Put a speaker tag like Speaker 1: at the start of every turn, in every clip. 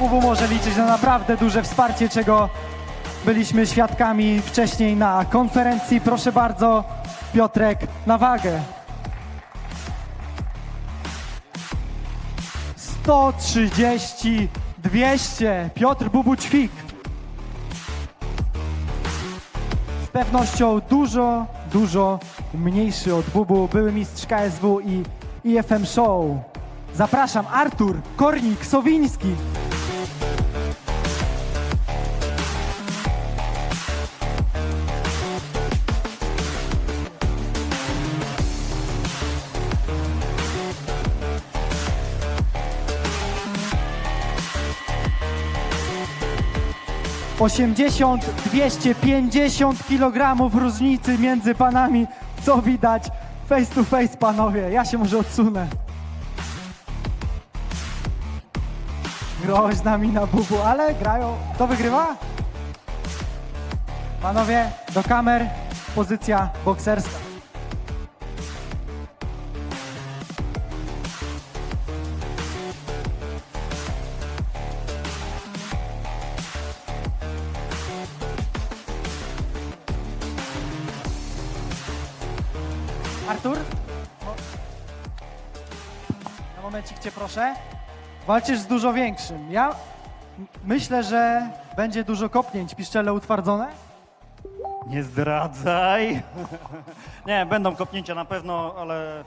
Speaker 1: UW może liczyć na naprawdę duże wsparcie, czego byliśmy świadkami wcześniej na konferencji. Proszę bardzo, Piotrek na wagę. 130, 200. Piotr Bubućwik. Z pewnością dużo, dużo mniejszy od Bubu, były mistrz KSW i IFM Show. Zapraszam, Artur Kornik-Sowiński. 80, 250 kg różnicy między panami. Co widać? Face to face, panowie. Ja się może odsunę. Groźna mina bubu, ale grają. Kto wygrywa? Panowie, do kamer. Pozycja bokserska. Artur? Na momencik cię proszę. Walczysz z dużo większym. Ja myślę, że będzie dużo kopnięć. Piszczele utwardzone?
Speaker 2: Nie zdradzaj. nie, będą kopnięcia na pewno, ale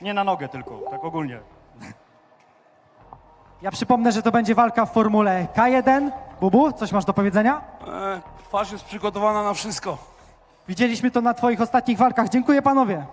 Speaker 2: nie na nogę tylko, tak ogólnie.
Speaker 1: Ja przypomnę, że to będzie walka w formule K1. Bubu, coś masz do powiedzenia?
Speaker 3: E, twarz jest przygotowana na wszystko.
Speaker 1: Widzieliśmy to na twoich ostatnich walkach. Dziękuję panowie.